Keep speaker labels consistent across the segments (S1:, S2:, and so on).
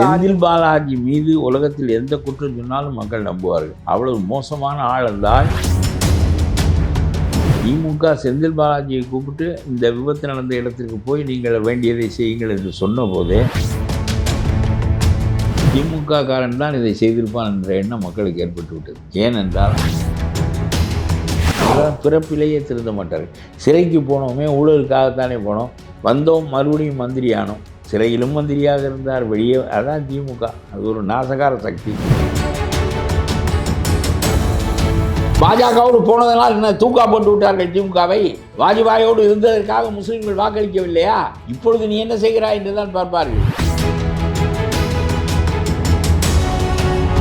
S1: செந்தில் பாலாஜி மீது உலகத்தில் எந்த குற்றம் சொன்னாலும் மக்கள் நம்புவார்கள். அவ்வளவு மோசமான ஆள் இருந்தால் திமுக செந்தில் பாலாஜியை கூப்பிட்டு இந்த விபத்து நடந்த இடத்திற்கு போய் நீங்கள் வேண்டியதை செய்யுங்கள் என்று சொன்னபோது திமுக காரன் தான் இதை செய்திருப்பான் என்ற எண்ணம் மக்களுக்கு ஏற்பட்டு விட்டது. ஏனென்றால் பிறப்பிலேயே திருந்த மாட்டார்கள். சிறைக்கு போனோமே ஊழலுக்காகத்தானே போனோம். வந்தோம் மறுபடியும் மந்திரியானோம் சிறையிலும் மந்திரியாக இருந்தார் வெளியே அதான் திமுக. அது ஒரு நாசகார சக்தி. பாஜகவோடு போனதனால் என்ன தூக்கா போட்டு விட்டார்கள் திமுகவை? வாஜ்பாயோடு இருந்ததற்காக முஸ்லீம்கள் வாக்களிக்கவில்லையா? இப்பொழுது நீ என்ன செய்கிறாய் என்றுதான் பார்ப்பார்கள்.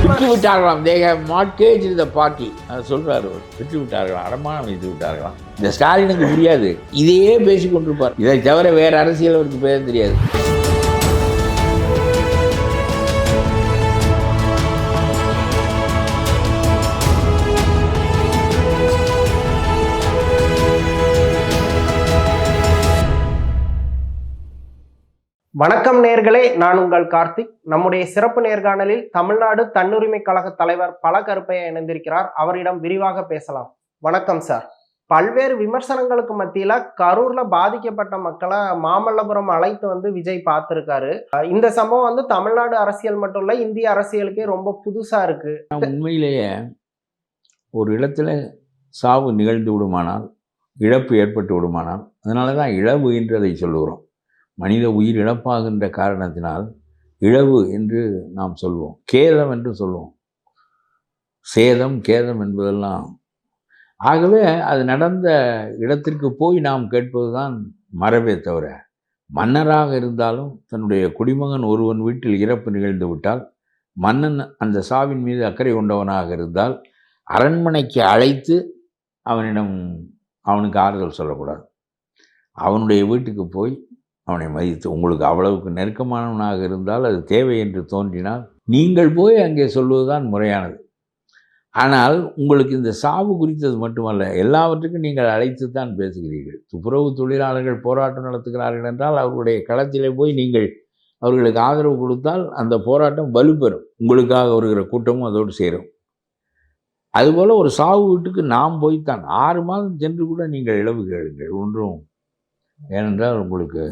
S1: விட்டு விட்டார்களாம் தேக மார்க்கேஜ் இந்த பார்ட்டி அதை சொல்கிறார் அவர். விட்டு விட்டார்களாம் அடமானம் வைத்து விட்டார்களாம் இந்த ஸ்டாலினுக்கு புரியாது. இதையே பேசி கொண்டிருப்பார் இதை தவிர வேறு அரசியல் அவருக்கு பேச தெரியாது.
S2: வணக்கம் நேர்களே நான் உங்கள் கார்த்திக். நம்முடைய சிறப்பு நேர்காணலில் தமிழ்நாடு தன்னுரிமை கழக தலைவர் பல கருப்பையா இணைந்திருக்கிறார். அவரிடம் விரிவாக பேசலாம். வணக்கம் சார். பல்வேறு விமர்சனங்களுக்கு மத்தியில கரூர்ல பாதிக்கப்பட்ட மக்களை மாமல்லபுரம் அழைத்து வந்து விஜய் பார்த்திருக்காரு. இந்த சம்பவம் வந்து தமிழ்நாடு அரசியல் மட்டும் இல்ல இந்திய அரசியலுக்கே ரொம்ப புதுசா இருக்கு.
S1: உண்மையிலேயே ஒரு இடத்துல சாவு நிகழ்ந்து விடுமானால் இழப்பு ஏற்பட்டு விடுமானால் அதனால தான் இழவு என்று சொல்லுகிறோம். மனித உயிர் இழப்பாகின்ற காரணத்தினால் இழவு என்று நாம் சொல்வோம். கேதம் என்று சொல்லுவோம் சேதம் கேதம் என்பதெல்லாம். ஆகவே அது நடந்த இடத்திற்கு போய் நாம் கேட்பதுதான் மரபே தவிர மன்னராக இருந்தாலும் தன்னுடைய குடிமகன் ஒருவன் வீட்டில் இறப்பு நிகழ்ந்து விட்டால் மன்னன் அந்த சாவின் மீது அக்கறை கொண்டவனாக இருந்தால் அரண்மனைக்கு அழைத்து அவனிடம் அவனுக்கு ஆறுதல் சொல்லக்கூடாது. அவனுடைய வீட்டுக்கு போய் அவனை மதித்து உங்களுக்கு அவ்வளவுக்கு நெருக்கமானவனாக இருந்தால் அது தேவை என்று தோன்றினால் நீங்கள் போய் அங்கே சொல்வதுதான் முறையானது. ஆனால் உங்களுக்கு இந்த சாவு குறித்தது மட்டுமல்ல எல்லாவற்றுக்கும் நீங்கள் அழைத்து தான் பேசுகிறீர்கள். துப்புரவு தொழிலாளர்கள் போராட்டம் நடத்துகிறார்கள் என்றால் அவர்களுடைய களத்திலே போய் நீங்கள் அவர்களுக்கு ஆதரவு கொடுத்தால் அந்த போராட்டம் வலுப்பெறும் உங்களுக்காக வருகிற கூட்டமும் அதோடு சேரும். அதுபோல் ஒரு சாவு வீட்டுக்கு நாம் போய்த்தான். ஆறு மாதம் சென்று கூட நீங்கள் இழவு கேளுங்கள். ஒன்றும் ஏனென்றால் உங்களுக்கு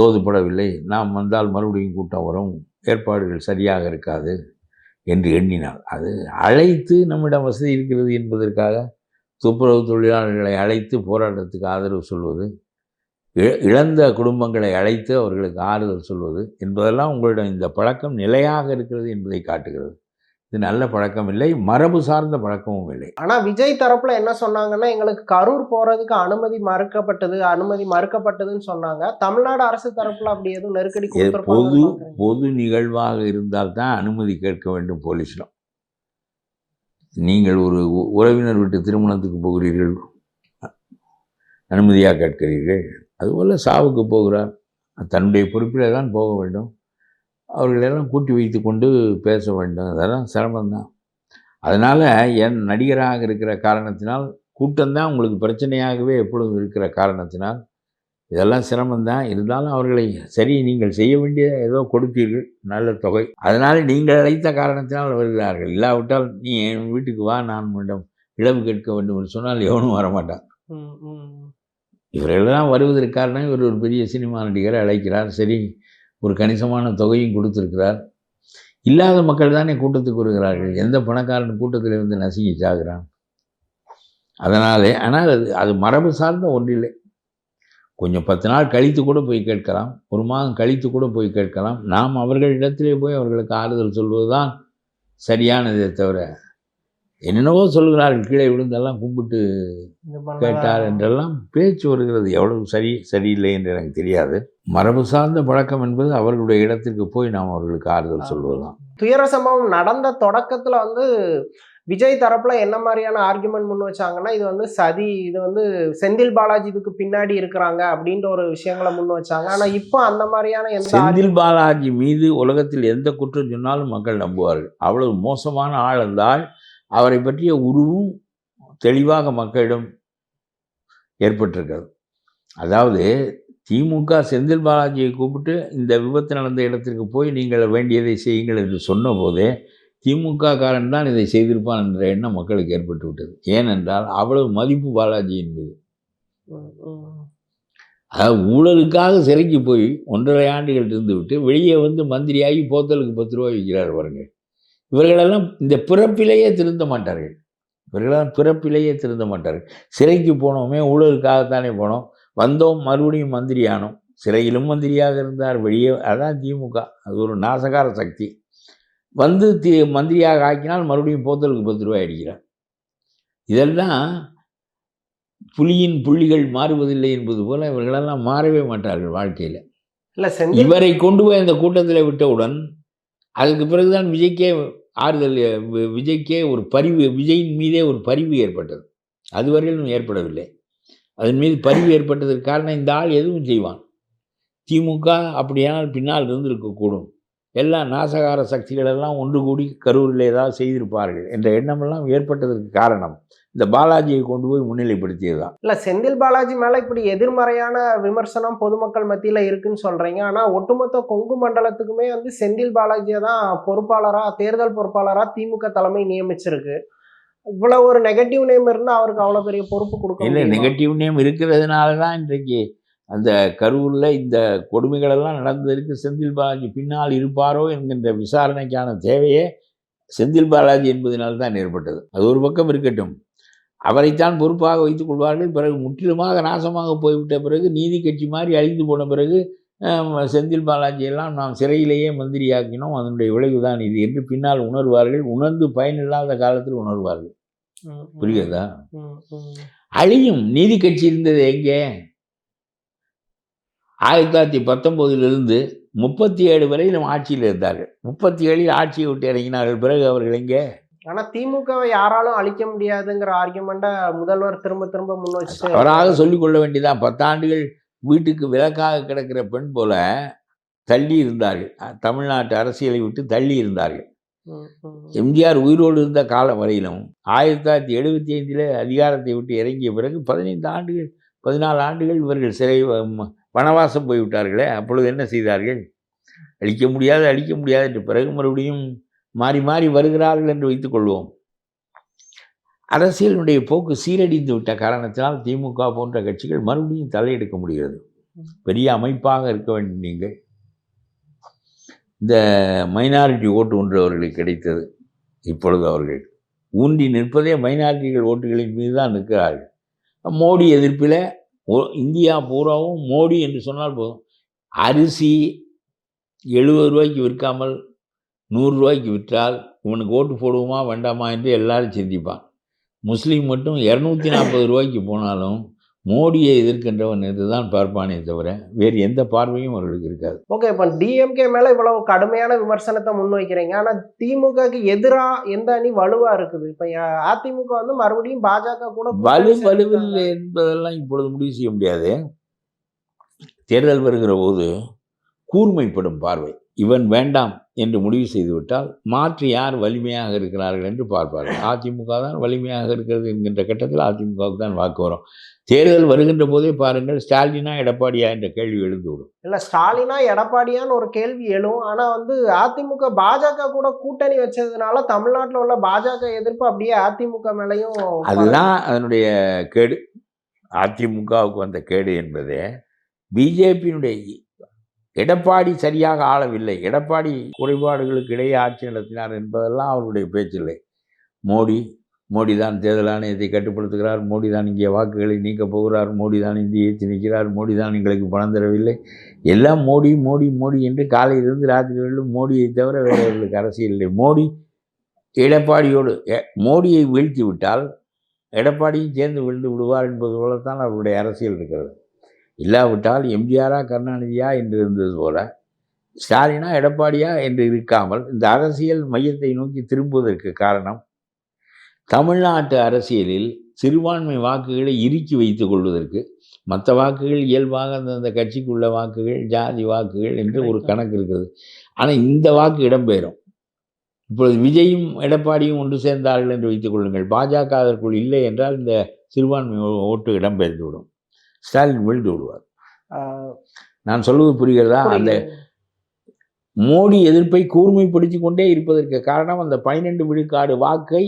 S1: தோதுப்படவில்லை. நாம் வந்தால் மறுபடியும் கூட்டம் வரும். ஏற்பாடுகள் சரியாக இருக்காது என்று எண்ணினார் அது அழைத்து நம்மிடம் வசதி இருக்கிறது என்பதற்காக துப்புரவு தொழிலாளர்களை அழைத்து போராட்டத்துக்கு ஆதரவு சொல்வது இ- இழந்த குடும்பங்களை அழைத்து அவர்களுக்கு ஆறுதல் சொல்வது என்பதெல்லாம் உங்களிடம் இந்த பழக்கம் நிலையாக இருக்கிறது என்பதை காட்டுகிறது. இது நல்ல பழக்கம் இல்லை. மரபு சார்ந்த பழக்கமும் இல்லை.
S2: ஆனா விஜய் தரப்புல என்ன சொன்னாங்கன்னா எங்களுக்கு கரூர் போறதுக்கு அனுமதி மறுக்கப்பட்டது அனுமதி மறுக்கப்பட்டதுன்னு சொன்னாங்க. தமிழ்நாடு அரசு தரப்புல அப்படி எதுவும் நெருக்கடி
S1: பொது. பொது நிகழ்வாக இருந்தால் தான் அனுமதி கேட்க வேண்டும் போலீஸிடம் நீங்கள் ஒரு உறவினர் வீட்டு திருமணத்துக்கு போகிறீர்கள். அனுமதியாக கேட்கிறீர்கள். அதுபோல் சாவுக்கு போகிறார். தன்னுடைய பொறுப்பிலே தான் போக வேண்டும். அவர்களெல்லாம் கூட்டி வைத்து கொண்டு பேச வேண்டும். அதெல்லாம் சிரமம்தான். அதனால் என் நடிகராக இருக்கிற காரணத்தினால் கூட்டம்தான் உங்களுக்கு பிரச்சனையாகவே எப்பொழுதும் இருக்கிற காரணத்தினால் இதெல்லாம் சிரமம்தான். இருந்தாலும் அவர்களை சரி நீங்கள் செய்ய வேண்டிய ஏதோ கொடுத்தீர்கள் நல்ல தொகை. அதனால் நீங்கள் அழைத்த காரணத்தினால் வருகிறார்கள். இல்லாவிட்டால் நீ என் வீட்டுக்கு வா நான் உன்னிடம் இழவு கேட்க வேண்டும் என்று சொன்னால் எவனும் வரமாட்டான்.
S2: ம், ம்.
S1: இவரெல்லாம் வருவதற்கு காரணம் இவர் ஒரு பெரிய சினிமா நடிகரை அழைக்கிறார். சரி ஒரு கணிசமான தொகையும் கொடுத்துருக்கிறார். இல்லாத மக்கள் தானே கூட்டத்துக்கு வருகிறார்கள். எந்த பணக்காரன் கூட்டத்தில் வந்து நசுங்கி சாகிறான்? அதனாலே ஆனால் அது அது மரபு சார்ந்த ஒன்றில்லை. கொஞ்சம் பத்து நாள் கழித்து கூட போய் கேட்கலாம். ஒரு மாதம் கழித்து கூட போய் கேட்கலாம். நாம் அவர்களிடத்திலே போய் அவர்களுக்கு ஆறுதல் சொல்வது தான் சரியானதே தவிர என்னென்னவோ சொல்கிறார்கள் கீழே விழுந்தெல்லாம் கும்பிட்டு கேட்டார் என்றெல்லாம் பேச்சு வருகிறது. எவ்வளவு சரி சரியில்லை என்று எனக்கு தெரியாது. மரபு சார்ந்த பழக்கம் என்பது அவர்களுடைய இடத்திற்கு போய் நாம் அவர்களுக்கு ஆறுதல் சொல்வதுதான்.
S2: துயர சம்பவம் நடந்த தொடக்கத்துல வந்து விஜய் தரப்புல என்ன மாதிரியான ஆர்குமெண்ட் முன் வச்சாங்கன்னா இது வந்து சதி இது வந்து செந்தில் பாலாஜி இதுக்கு பின்னாடி இருக்கிறாங்க அப்படின்ற ஒரு விஷயங்களை முன் வச்சாங்க. ஆனா இப்போ அந்த மாதிரியான எந்த
S1: செந்தில் பாலாஜி மீது உலகத்தில் எந்த குற்றம் சொன்னாலும் மக்கள் நம்புவார்கள். அவ்வளவு மோசமான ஆள் என்றால் அவரை பற்றிய உருவும் தெளிவாக மக்களிடம் ஏற்பட்டிருக்கிறது. அதாவது திமுக செந்தில் பாலாஜியை கூப்பிட்டு இந்த விபத்து நடந்த இடத்திற்கு போய் நீங்கள் வேண்டியதை செய்யுங்கள் என்று சொன்னபோதே திமுக காரன் தான் இதை செய்திருப்பான் என்ற எண்ணம் மக்களுக்கு ஏற்பட்டு விட்டது. ஏனென்றால் அவ்வளவு மதிப்பு பாலாஜி என்பது அதாவது ஊழலுக்காக சிறைக்கு போய் ஒன்றரை ஆண்டுகள் இருந்து விட்டு வெளியே வந்து மந்திரியாகி போத்தலுக்கு பத்து ரூபாய் விற்கிறார் பாருங்கள். இவர்களெல்லாம் இந்த பிறப்பிலேயே திருந்த மாட்டார்கள். இவர்களெல்லாம் பிறப்பிலேயே திருந்த மாட்டார்கள். சிறைக்கு போனோமே ஊழலுக்காகத்தானே போனோம். வந்தோம் மறுபடியும் மந்திரியானோம் சிறையிலும் மந்திரியாக இருந்தார் வெளியே அதான் திமுக. அது ஒரு நாசகார சக்தி. வந்து தி மந்திரியாக ஆக்கினால் மறுபடியும் போத்தலுக்கு பத்து ரூபாய் அடிக்கிறார். இதெல்லாம் புலியின் புள்ளிகள் மாறுவதில்லை என்பது போல இவர்களெல்லாம் மாறவே மாட்டார்கள் வாழ்க்கையில்.
S2: இல்ல
S1: இவரை கொண்டு போய் அந்த கூட்டத்தில் விட்டவுடன் அதுக்கு பிறகுதான் விஜய்க்கே ஆறுதல் வி- விஜய்க்கே ஒரு பரிவு விஜயின் மீதே ஒரு பரிவு ஏற்பட்டது. அதுவரையிலும் ஏற்படவில்லை. அதன் மீது பரிவு ஏற்பட்டதற்கு காரணம் இந்த ஆள் எதுவும் செய்வான். திமுக அப்படியானால் பின்னால் இருந்திருக்கக்கூடும். எல்லா நாசகார சக்திகள் எல்லாம் ஒன்று கூடி கரூரில் ஏதாவது செய்திருப்பார்கள். என்ற எண்ணமெல்லாம் ஏற்பட்டதற்கு காரணம் இந்த பாலாஜியை கொண்டு போய் முன்னிலைப்படுத்தியதுதான்
S2: இல்ல செந்தில் பாலாஜி மேல இப்படி எதிர்மறையான விமர்சனம் பொதுமக்கள் மத்தியில இருக்குன்னு சொல்றீங்க. ஆனா ஒட்டுமொத்த கொங்கு மண்டலத்துக்குமே வந்து செந்தில் பாலாஜியை தான் பொறுப்பாளரா தேர்தல் பொறுப்பாளரா திமுக தலைமை நியமிச்சிருக்கு. இவ்வளவு ஒரு நெகட்டிவ் நேம் இருந்தா அவருக்கு அவ்வளவு பெரிய பொறுப்பு கொடுக்க
S1: இல்லை? நெகட்டிவ் நேம் இருக்கிறதுனால தான் இன்றைக்கு அந்த கரூரில் இந்த கொடுமைகளெல்லாம் நடந்ததற்கு செந்தில் பாலாஜி பின்னால் இருப்பாரோ என்கின்ற விசாரணைக்கான தேவையே செந்தில் பாலாஜி என்பதனால் தான் ஏற்பட்டது. அது ஒரு பக்கம் இருக்கட்டும். அவரைத்தான் பொறுப்பாக வைத்துக் கொள்வார்கள். பிறகு முற்றிலுமாக நாசமாக போய்விட்ட பிறகு நீதி கட்சி மாதிரி அழிந்து போன பிறகு செந்தில் பாலாஜி எல்லாம் நாம் சிறையிலேயே மந்திரியாக்கினோம். அதனுடைய விளைவுதான் இது என்று பின்னால் உணர்வார்கள். உணர்ந்து பயனில்லாத காலத்தில் உணர்வார்கள். புரியுதா. அழியும். நீதி கட்சி இருந்தது எங்கே? ஆயிரத்தி தொள்ளாயிரத்தி பத்தொம்போதிலிருந்து முப்பத்தி ஏழு வரையிலும் ஆட்சியில் இருந்தார்கள். முப்பத்தி ஏழில் ஆட்சியை விட்டு இறங்கினார்கள். பிறகு அவர்கள் எங்கே?
S2: ஆனா திமுகவை யாராலும் அழிக்க முடியாதுங்கிற ஆர்குமெண்ட முதல்வர் திரும்ப திரும்ப முன் வச்சுட்டு
S1: அவராக சொல்லிக் கொள்ள வேண்டியதான் பத்தாண்டுகள் வீட்டுக்கு விலக்காக கிடக்கிற பெண் போல தள்ளி இருந்தார்கள். தமிழ்நாட்டு அரசியலை விட்டு தள்ளி இருந்தார்கள். எம்ஜிஆர் உயிரோடு இருந்த காலம் வரையிலும் ஆயிரத்தி தொள்ளாயிரத்தி எழுபத்தி ஐந்தில் அதிகாரத்தை விட்டு இறங்கிய பிறகு பதினைந்து ஆண்டுகள் பதினாலு ஆண்டுகள் இவர்கள் சிறை வனவாசம் போய்விட்டார்களே அப்பொழுது என்ன செய்தார்கள்? அழிக்க முடியாது அழிக்க முடியாது என்று பிறகு மறுபடியும் மாறி மாறி வருகிறார்கள் என்று வைத்துக் கொள்வோம். அரசியலினுடைய போக்கு சீரடிந்து விட்ட காரணத்தினால் திமுக போன்ற கட்சிகள் மறுபடியும் தலையெடுக்க முடிகிறது. பெரிய அமைப்பாக இருக்க வேண்டும் நீங்கள். இந்த மைனாரிட்டி ஓட்டு ஒன்று அவர்களுக்கு கிடைத்தது. இப்பொழுது அவர்கள் ஊன்றி நிற்பதே மைனாரிட்டிகள் ஓட்டுகளின் மீது தான் நிற்கிறார்கள். மோடி எதிர்ப்பில் இந்தியா பூராவும் மோடி என்று சொன்னால் போதும். அரிசி எழுபது ரூபாய்க்கு விற்காமல் நூறுரூவாய்க்கு விற்றால் இவனுக்கு ஓட்டு போடுவோமா வேண்டாமா என்று எல்லாரும் சிந்திப்பான் முஸ்லீம் மட்டும் இரநூத்தி நாற்பது ரூபாய்க்கு போனாலும் மோடியை எதிர்க்கின்றவன் என்று தான் பார்ப்பானே தவிர வேறு எந்த பார்வையும் அவர்களுக்கு இருக்காது.
S2: ஓகே இப்போ டிஎம்கே மேல இவ்வளவு கடுமையான விமர்சனத்தை முன்வைக்கிறீங்க. ஆனா திமுகக்கு எதிரா எந்த அணி வலுவா இருக்குது? இப்ப அதிமுக வந்து மறுபடியும் பாஜக கூட
S1: வலு. வலுவில்லை என்பதெல்லாம் இப்பொழுது முடிவு செய்ய முடியாது. தேர்தல் வருகிற போது கூர்மைப்படும் பார்வை. இவன் வேண்டாம். என்று முடிவு செய்துவிட்டால் மாற்றி யார் வலிமையாக இருக்கிறார்கள் என்று பார்ப்பார்கள். அதிமுக தான் வலிமையாக இருக்கிறது என்கின்ற கட்டத்தில் அதிமுகவுக்கு தான் வாக்கு வரும் தேர்தல் வருகின்ற போதே பாருங்கள் ஸ்டாலினா எடப்பாடியா என்ற கேள்வி எழுந்துவிடும்.
S2: இல்ல ஸ்டாலினா எடப்பாடியான்னு ஒரு கேள்வி எழும். ஆனா வந்து அதிமுக பாஜக கூட கூட்டணி வச்சதுனால தமிழ்நாட்டுல உள்ள பாஜக எதிர்ப்பு அப்படியே அதிமுக மேலயும்
S1: அதுதான் அதனுடைய கேடு. அதிமுகவுக்கு வந்த கேடு என்பது பிஜேபியினுடைய எடப்பாடி சரியாக ஆளவில்லை. எடப்பாடி குறைபாடுகளுக்கு இடையே ஆட்சி நடத்தினார் என்பதெல்லாம் அவருடைய பேச்சில்லை மோடி மோடி தான் தேர்தல் ஆணையத்தை கட்டுப்படுத்துகிறார். மோடி தான் இங்கே வாக்குகளை நீக்கப் போகிறார். மோடி தான் இந்தியை திணிக்கிறார் மோடி தான் எங்களுக்கு பணம் தரவில்லை. எல்லாம் மோடி மோடி மோடி என்று காலையிலிருந்து ராத்திரி வரையிலும் மோடியை தவிர வேறவர்களுக்கு அரசியல் இல்லை. மோடி எடப்பாடியோடு மோடியை வீழ்த்தி விட்டால் எடப்பாடியும் சேர்ந்து விழுந்து விடுவார் என்பது போலத்தான் அவருடைய அரசியல் இருக்கிறது. இல்லாவிட்டால் எம்ஜிஆரா கருணாநிதியா என்று இருந்தது போல ஸ்டாலினா எடப்பாடியா என்று இருக்காமல் இந்த அரசியல் மையத்தை நோக்கி திரும்புவதற்கு காரணம் தமிழ்நாட்டு அரசியலில் சிறுபான்மை வாக்குகளை இறுக்கி வைத்துக் கொள்வதற்கு மற்ற வாக்குகள் இயல்பாக அந்தந்த கட்சிக்குள்ள வாக்குகள் ஜாதி வாக்குகள் என்று ஒரு கணக்கு இருக்குது ஆனால் இந்த வாக்கு இடம்பெறும் இப்பொழுது விஜயும் எடப்பாடியும் ஒன்று சேர்ந்தார்கள் என்று வைத்துக் கொள்ளுங்கள். பாஜக அதற்குள் இல்லை என்றால் இந்த சிறுபான்மை ஓட்டு இடம்பெயர்ந்து விடும் ஸ்டாலின் வீழ்ந்து விடுவார். நான் சொல்வது புரிகிறதா? அந்த. மோடி எதிர்ப்பை கூர்மைப்படுத்தி கொண்டே இருப்பதற்கு காரணம் அந்த பன்னிரெண்டு விழுக்காடு வாக்கை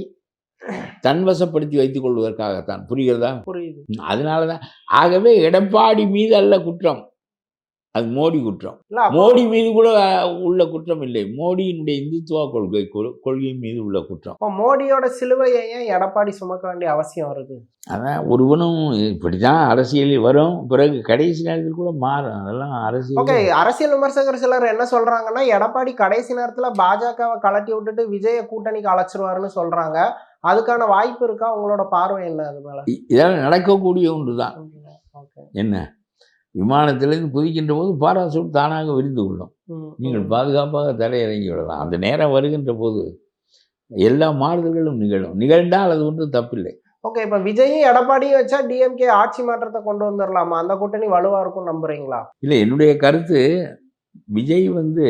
S1: தன்வசப்படுத்தி வைத்துக் கொள்வதற்காகத்தான். புரிகிறதா?
S2: புரியுது.
S1: அதனால தான் ஆகவே எடப்பாடி மீது அல்ல குற்றம். அது மோடி குற்றம். மோடி மீது கூட உள்ள குற்றம் இல்லை. மோடியினுடைய இந்துத்துவ கொள்கை கொ- கொள்கை மீது உள்ள குற்றம்.
S2: அப்போ மோடியோட சிலுவையை ஏன் எடப்பாடி சுமக்க வேண்டிய அவசியம் வருது?
S1: அதான் ஒருவனும் இப்படித்தான் அரசியலில் வரும். பிறகு கடைசி நேரத்தில் கூட மாறும். அதெல்லாம் அரசியல்
S2: ஓகே அரசியல் விமர்சகர் சிலர் என்ன சொல்றாங்கன்னா எடப்பாடி கடைசி நேரத்துல பாஜகவை கலட்டி விட்டுட்டு விஜய கூட்டணிக்கு அழைச்சிருவாருன்னு சொல்றாங்க. அதுக்கான வாய்ப்பு இருக்கா? உங்களோட பார்வை என்ன அது மேல?
S1: இதெல்லாம் நடக்கக்கூடிய ஒன்று தான் என்ன? விமானத்திலிருந்து குதிக்கின்ற போது பாராசூட் தானாக விரிந்து கொள்ளும். நீங்கள். பாதுகாப்பாக தரையிறங்கி விடலாம். அந்த நேரம் வருகின்ற போது எல்லா மாறுதல்களும் நிகழும். நிகழ்ந்தால் அது ஒன்றும் தப்பில்லை.
S2: ஓகே இப்ப விஜயும் எடப்பாடியும் வச்சா டிஎம்கே ஆட்சி மாற்றத்தை கொண்டு வந்துடலாமா அந்த கூட்டணி வலுவா இருக்கும் நம்புறீங்களா?
S1: இல்லை என்னுடைய கருத்து விஜய் வந்து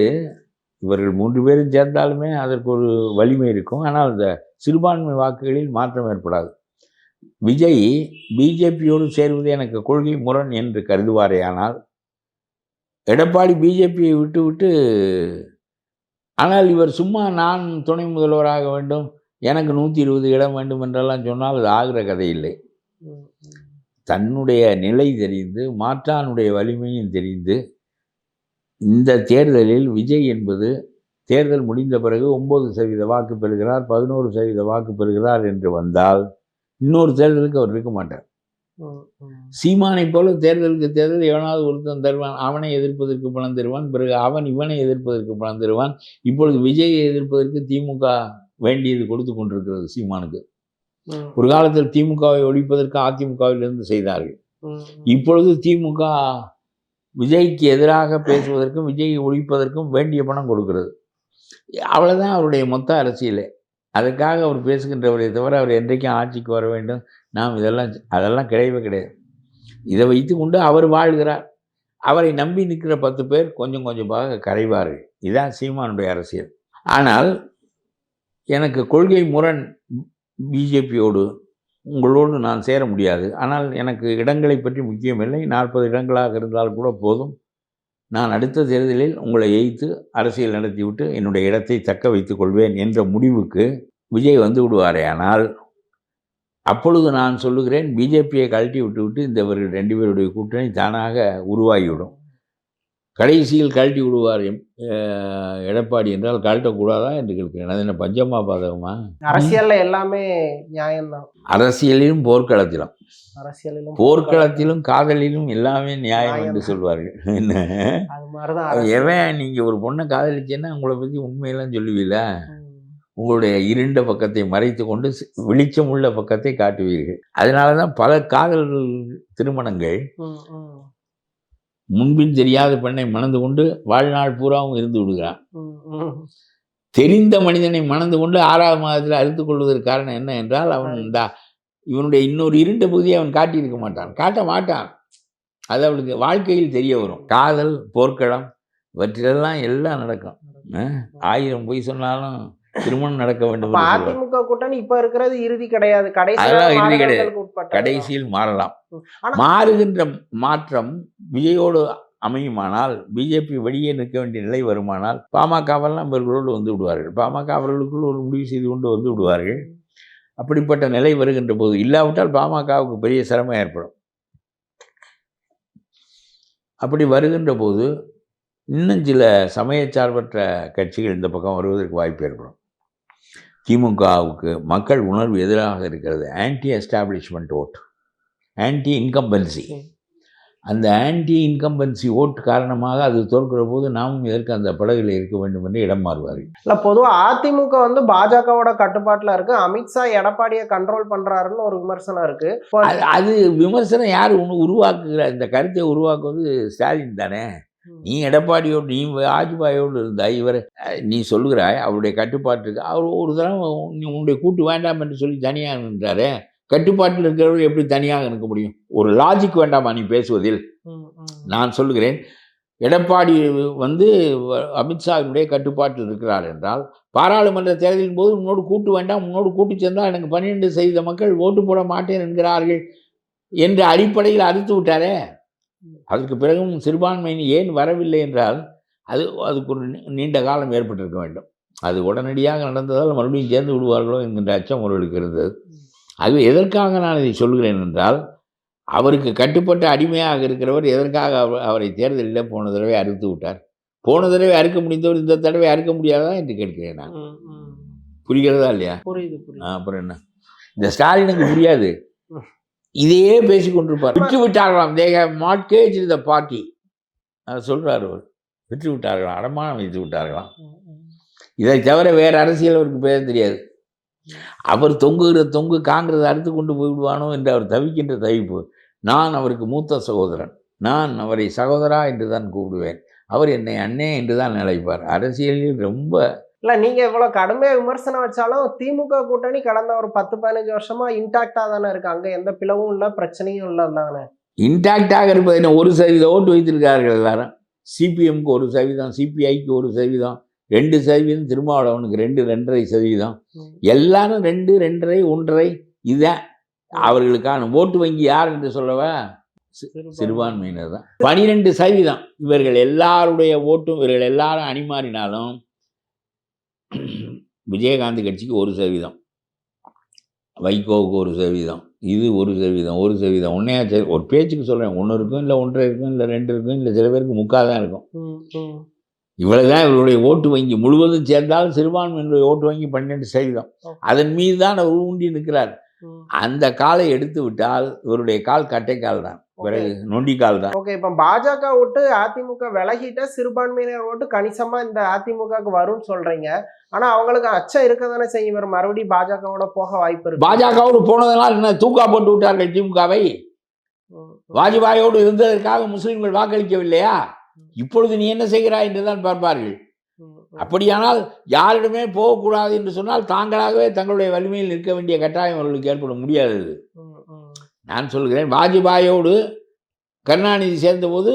S1: இவர்கள் மூன்று பேரும் சேர்ந்தாலுமே அதற்கு ஒரு வலிமை இருக்கும். ஆனால் இந்த சிறுபான்மை வாக்குகளில் மாற்றம் ஏற்படாது. விஜய் பிஜேபியோடு சேர்வது எனக்கு கொள்கை முரண் என்று கருதுவாரேயானால் எடப்பாடி பிஜேபியை விட்டுவிட்டு ஆனால் இவர் சும்மா நான் துணை முதல்வராக வேண்டும் எனக்கு நூற்றி இருபது இடம் வேண்டும் என்றெல்லாம் சொன்னால் அது ஆகிற கதை இல்லை. தன்னுடைய நிலை தெரிந்து மாற்றானுடைய வலிமையும் தெரிந்து இந்த தேர்தலில் விஜய் என்பது தேர்தல் முடிந்த பிறகு ஒன்பது சதவீத வாக்கு பெறுகிறார் பதினோரு சதவீத வாக்கு பெறுகிறார் என்று வந்தால் இன்னொரு தேர்தலுக்கு அவர் இருக்க மாட்டார். சீமானை போல தேர்தலுக்கு தேர்தல் எவனாவது ஒருத்தன் தருவான் அவனை எதிர்ப்பதற்கு பணம் தருவான் பிறகு அவன் இவனை எதிர்ப்பதற்கு பணம் தருவான் இப்பொழுது விஜயை எதிர்ப்பதற்கு திமுக வேண்டியது கொடுத்து கொண்டிருக்கிறது சீமானுக்கு. ஒரு காலத்தில் திமுகவை ஒழிப்பதற்கு அதிமுகவிலிருந்து செய்தார்கள். இப்பொழுது திமுக விஜய்க்கு எதிராக பேசுவதற்கும் விஜயை ஒழிப்பதற்கும் வேண்டிய பணம் கொடுக்கிறது. அவ்வளவுதான் அவருடைய மொத்த அரசியலே. அதுக்காக அவர் பேசுகின்றவரை தவிர அவர் என்றைக்கும் ஆட்சிக்கு வர வேண்டும். நாம் இதெல்லாம் அதெல்லாம் கிடையவே கிடையாது. இதை வைத்துக்கொண்டு அவர் வாழ்கிறார். அவரை நம்பி நிற்கிற பத்து பேர் கொஞ்சம் கொஞ்சமாக கரைவார்கள். இதான் சீமானுடைய அரசியல். ஆனால் எனக்கு கொள்கை முரண் பிஜேபியோடு உங்களோடு நான் சேர முடியாது. ஆனால் எனக்கு இடங்களை பற்றி முக்கியமில்லை. நாற்பது இடங்களாக இருந்தால் கூட போதும். நான் அடுத்த தேர்தலில் உங்களை எய்த்து அரசியல் நடத்திவிட்டு என்னுடைய இடத்தை தக்க வைத்துக் கொள்வேன் என்ற முடிவுக்கு விஜய் வந்து விடுவாரே. ஆனால் அப்பொழுது நான் சொல்லுகிறேன் பிஜேபியை கழட்டி விட்டுவிட்டு இந்த ரெண்டு பேருடைய கூட்டணி தானாக உருவாகிவிடும். கடைசியில் கழட்டி விடுவார் எடப்பாடி என்றால் கழட்டக்கூடாதா என்று கேட்கிறேன் அது என்ன பஞ்சமா பாதகமா
S2: அரசியல்ல எல்லாமே நியாயம்தான்
S1: அரசியலிலும் போர்க்களத்திலும்
S2: அரசியலிலும்
S1: போர்க்களத்திலும் காதலிலும் எல்லாமே நியாயம் என்று. சொல்வார்கள் என்ன. எவன் நீங்க ஒரு பொண்ணை காதலிச்சேன்னா உங்களை பத்தி உண்மையெல்லாம் சொல்லுவீல. உங்களுடைய இருண்ட பக்கத்தை மறைத்து கொண்டு வெளிச்சம் உள்ள பக்கத்தை காட்டுவீர்கள் அதனால தான் பல காதல் திருமணங்கள். முன்பின் தெரியாத பெண்ணை மணந்து கொண்டு வாழ்நாள் பூராவும் இருந்து விடுகிறான். தெரிந்த மனிதனை மணந்து கொண்டு ஆறாவது மாதத்தில் அறுத்து கொள்வதற்கு காரணம் என்ன என்றால் அவன் இந்த இவனுடைய இன்னொரு இருண்ட பகுதியை அவன் காட்டியிருக்க மாட்டான். காட்ட மாட்டான். அது அவளுக்கு வாழ்க்கையில் தெரிய வரும். காதல் போர்க்களம் இவற்றிலெல்லாம் எல்லாம் நடக்கும். ஆயிரம் பொய் சொன்னாலும் திருமணம் நடக்க வேண்டும்.
S2: அதிமுக கூட்டணி இப்ப இருக்கிறது இறுதி கிடையாது. கடைசி
S1: இறுதி கிடையாது. கடைசியில் மாறலாம். மாறுகின்ற மாற்றம் விஜயோடு அமையுமானால் பிஜேபி வெளியே நிற்க வேண்டிய நிலை வருமானால் பாமகவெல்லாம் இவர்களோடு வந்து விடுவார்கள். பாமக அவர்களுக்குள் ஒரு முடிவு செய்து கொண்டு வந்து விடுவார்கள். அப்படிப்பட்ட நிலை வருகின்ற போது இல்லாவிட்டால் பாமகவுக்கு பெரிய சிரமம் ஏற்படும். அப்படி வருகின்ற போது இன்னும் சில சமயச்சார்பற்ற கட்சிகள் இந்த பக்கம் வருவதற்கு வாய்ப்பு ஏற்படும். திமுகவுக்கு மக்கள் உணர்வு எதிராக இருக்கிறது. Anti establishment vote anti incumbency அந்த ஆன்டி இன்கம்பன்சி ஓட் காரணமாக அது தோற்கிற போது நாமும் எதற்கு அந்த படகுல இருக்க வேண்டும் என்று இடம் மாறுவார்கள்.
S2: இல்ல பொதுவா அதிமுக வந்து பாஜகவோட கட்டுப்பாட்டுல இருக்கு. அமித்ஷா எடப்பாடியை கண்ட்ரோல் பண்றாருன்னு ஒரு விமர்சனம் இருக்கு. இப்போ
S1: அது அது விமர்சனம் யார் உருவாக்குகிற இந்த கருத்தை உருவாக்குவது ஸ்டாலின் தானே? நீ எடப்பாடியோடு நீ வாஜ்பாயோடு இருந்தா இவர் நீ சொல்லுகிறாய் அவருடைய கட்டுப்பாட்டுக்கு அவர் ஒரு தடவை நீ உன்னுடைய கூட்டு வேண்டாம் என்று சொல்லி தனியாக நின்றாரே கட்டுப்பாட்டில் இருக்கிறவர் எப்படி தனியாக இருக்க முடியும்? ஒரு லாஜிக் வேண்டாமா நீ பேசுவதில். நான் சொல்லுகிறேன் எடப்பாடி வந்து அமித்ஷாவினுடைய கட்டுப்பாட்டில் இருக்கிறார் என்றால் பாராளுமன்ற தேர்தலின் போது உன்னோடு கூட்டு வேண்டாம் உன்னோடு கூட்டு சேர்ந்தால் எனக்கு பன்னிரெண்டு சதவீத மக்கள் ஓட்டு போட மாட்டேன் என்கிறார்கள் என்ற அடிப்படையில் அறுத்து விட்டாரே. அதற்கு பிறகும் சிறுபான்மையினர் ஏன் வரவில்லை என்றால் அது அதுக்கு ஒரு நீண்ட காலம் ஏற்பட்டிருக்க வேண்டும். அது உடனடியாக நடந்ததால் மறுபடியும் சேர்ந்து விடுவார்களோ என்கின்ற அச்சம் அவர்களுக்கு இருந்தது. அது எதற்காக நான் இதை சொல்கிறேன் என்றால் அவருக்கு கட்டுப்பட்ட அடிமையாக இருக்கிறவர் எதற்காக அவ- அவரை தேர்தலில் போன தடவை அறுத்து விட்டார்? போன தடவை அறுக்க முடிந்தவர் இந்த தடவை அறுக்க முடியாதா என்று கேட்கிறேன் நான். புரிகிறதா இல்லையா?
S2: புரியுது
S1: அப்புறம் என்ன? இந்த ஸ்டாலினுக்கு புரியாது. இதையே பேசி கொண்டிருப்பார் விட்டு விட்டார்களாம் தேக மாட்கேஜ் த பார்ட்டி அதை சொல்கிறார் அவர். விற்று விட்டார்களாம் அடமானம் விற்று விட்டார்களாம் இதை தவிர வேறு அரசியல் அவருக்கு பேச தெரியாது. அவர் தொங்குகிற தொங்கு காங்கிரஸ் அறுத்து கொண்டு போய்விடுவானோ என்று அவர் தவிக்கின்ற தவிப்பு நான் அவருக்கு மூத்த சகோதரன். நான் அவரை சகோதரா என்று தான் கூப்பிடுவேன். அவர் என்னை அண்ணே என்று தான் நினைப்பார். அரசியலில் ரொம்ப
S2: இல்ல நீங்க இவ்வளவு கடுமையா விமர்சனம் வச்சாலும் திமுக கூட்டணி கடந்த ஒரு பத்து பதினஞ்சு வருஷமா இன்டாக்டா தானே இருக்கு. அங்க எந்த பிளவும் இல்ல பிரச்சனையும் இல்ல தானே
S1: இன்டாக்டாக இருப்பது என்ன? ஒரு சதவீத ஓட்டு வைத்திருக்கார்கள் எல்லாரும் சிபிஎம்க்கு ஒரு சதவீதம் சிபிஐக்கு ஒரு சதவீதம் ரெண்டு சதவீதம் திருமாவளவனுக்கு ரெண்டு ரெண்டரை சதவீதம். எல்லாரும் ரெண்டு ரெண்டரை ஒன்றரை இதுதான். அவர்களுக்கான ஓட்டு வங்கி யார் என்று சொல்லவா? சிறுபான்மையினர் தான். பனிரெண்டு சதவீதம். இவர்கள் எல்லாருடைய ஓட்டும் இவர்கள் எல்லாரும் அணிமாறினாலும் விஜயகாந்த் கட்சிக்கு ஒரு சதவீதம். வைகோவுக்கு ஒரு சதவீதம். இது ஒரு சதவீதம் ஒரு சதவீதம். ஒன்றையா சரி ஒரு பேச்சுக்கு சொல்கிறேன் ஒன்று இருக்கும் இல்லை ஒன்றரை இருக்கும் இல்லை ரெண்டு இருக்கும் இல்லை சில பேருக்கு முக்கால் தான் இருக்கும். இவ்வளவு தான் இவருடைய ஓட்டு வங்கி. முழுவதும் சேர்ந்தாலும் சிறுபான்மையினுடைய ஓட்டு வங்கி பன்னெண்டு சதவீதம். அதன் மீது தான் அவர் ஊண்டி நிற்கிறார். அந்த காலை எடுத்து விட்டால் இவருடைய கால் கட்டை கால் தான். பிறகு நொண்டி கால் தான்.
S2: ஓகே இப்ப பாஜக ஓட்டு அதிமுக விலகிட்ட சிறுபான்மையினர் ஓட்டு கணிசமா இந்த அதிமுகவுக்கு வரும்னு சொல்றீங்க. ஆனா அவங்களுக்கு அச்சம் இருக்க தானே செய்யும். இவர் மறுபடியும் பாஜகவோட போக வாய்ப்பு இருக்கு.
S1: பாஜகவோடு போனதனால் என்ன? தூக்கா போட்டு விட்டார்கள் திமுகவை. வாஜ்பாயோடு இருந்ததற்காக முஸ்லிம்கள் வாக்களிக்கவில்லையா? இப்பொழுது நீ என்ன செய்கிறாய் என்றுதான் பார்ப்பார்கள். அப்படியானால் யாரிடமே போகக்கூடாது என்று சொன்னால் தாங்களாகவே தங்களுடைய வலிமையில் நிற்க வேண்டிய கட்டாயம் அவர்களுக்கு ஏற்பட முடியாது. நான் சொல்கிறேன் வாஜ்பாயோடு கருணாநிதி சேர்ந்தபோது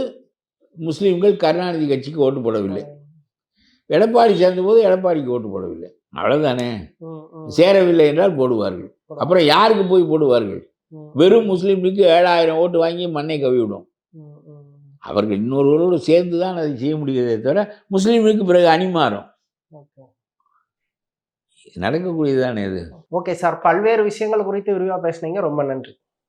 S1: முஸ்லீம்கள் கருணாநிதி கட்சிக்கு ஓட்டு போடவில்லை. எடப்பாடி சேர்ந்தபோது எடப்பாடிக்கு ஓட்டு போடவில்லை.
S2: ம்.
S1: சேரவில்லை என்றால் போடுவார்கள். அப்புறம் யாருக்கு போய் போடுவார்கள்? வெறும் முஸ்லீம்களுக்கு ஏழாயிரம் ஓட்டு வாங்கி மண்ணை கவிவிடும். அவர்கள் இன்னொருவரோடு சேர்ந்து தான் அதை செய்ய முடிகிறதே தவிர முஸ்லீம்களுக்கு பிறகு அணி மாறும்
S2: ஓகே.
S1: நடக்கக்கூடியதுதானே இது?
S2: ஓகே சார் பல்வேறு விஷயங்கள் குறித்து விரிவா பேசுனீங்க. ரொம்ப நன்றி.